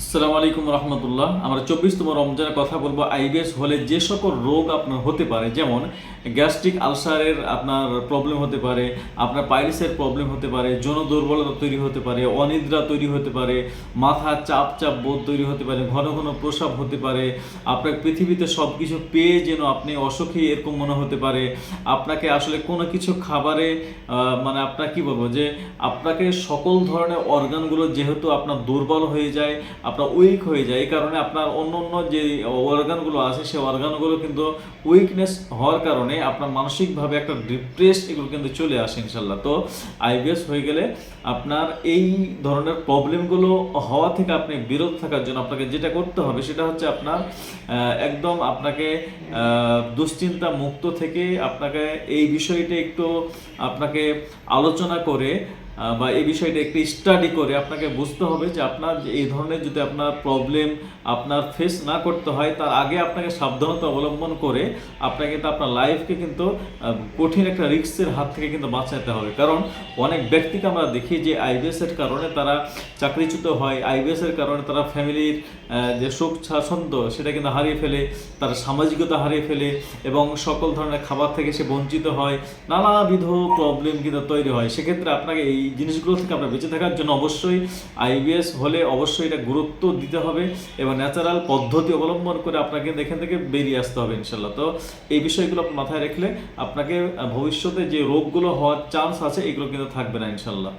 আসসালামু আলাইকুম রহমতুল্লাহ। আমরা চব্বিশতম রমজানের কথা বলব। আইবিএস হলে যে সকল রোগ আপনার হতে পারে, যেমন গ্যাস্ট্রিক আলসারের আপনার প্রবলেম হতে পারে, আপনার পাইরিসের প্রবলেম হতে পারে, যৌন দুর্বলতা তৈরি হতে পারে, অনিদ্রা তৈরি হতে পারে, মাথা চাপ চাপ বোধ তৈরি হতে পারে, ঘন ঘন প্রসাব হতে পারে, আপনার পৃথিবীতে সব কিছু পেয়ে যেন আপনি অসুখী এরকম মনে হতে পারে, আপনাকে আসলে কোনো কিছু খাবারে মানে আপনার কি বলব যে, আপনাকে সকল ধরনের অর্গানগুলো যেহেতু আপনার দুর্বল হয়ে যায় আপনার উইক হয়ে যায়। এই কারণে আপনার অন্য অন্য যে অর্গানগুলো আছে সেই অর্গানগুলো কিন্তু উইকনেস হওয়ার কারণে আপনার মানসিকভাবে একটা ডিপ্রেস এগুলো কিন্তু চলে আসে ইনশাল্লাহ। তো আইবিএস হয়ে গেলে আপনার এই ধরনের প্রবলেমগুলো হওয়া থেকে আপনি বিরত থাকার জন্য আপনাকে যেটা করতে হবে, সেটা হচ্ছে আপনার একদম আপনাকে দুশ্চিন্তা মুক্ত থেকে আপনাকে এই বিষয়টা একটু আপনাকে আলোচনা করে বা এই বিষয়টা একটু স্টাডি করে আপনাকে বুঝতে হবে যে আপনার এই ধরনের যদি আপনার প্রবলেম আপনার ফেস না করতে হয়, তার আগে আপনাকে সাবধানতা অবলম্বন করে আপনাকে কিন্তু আপনার লাইফকে কিন্তু কঠিন একটা রিস্কের হাত থেকে কিন্তু বাঁচাতে হবে। কারণ অনেক ব্যক্তিকে আমরা দেখি যে আইবিএসের কারণে তারা চাকরিচ্যুত হয় আইবিএস এর কারণে তারা ফ্যামিলির যে সুখ স্বাচ্ছন্দ্য সেটা কিন্তু হারিয়ে ফেলে, তারা সামাজিকতা হারিয়ে ফেলে এবং সকল ধরনের খাবার থেকে সে বঞ্চিত হয়, নানাবিধ প্রবলেম কিন্তু তৈরি হয়। সেক্ষেত্রে আপনাকে এই জিনিসগুলো থেকে আমরা বেঁচে থাকার জন্য অবশ্যই আইবিএস হলে অবশ্যই এটা গুরুত্ব দিতে হবে এবং ন্যাচারাল পদ্ধতি অবলম্বন করে আপনাকে এখান থেকে বেরিয়ে আসতে হবে ইনশাল্লাহ তো এই বিষয়গুলো আপনি মাথায় রাখলে আপনাকে ভবিষ্যতে যে রোগগুলো হওয়ার চান্স আছে, এগুলো কিন্তু থাকবে না ইনশাল্লাহ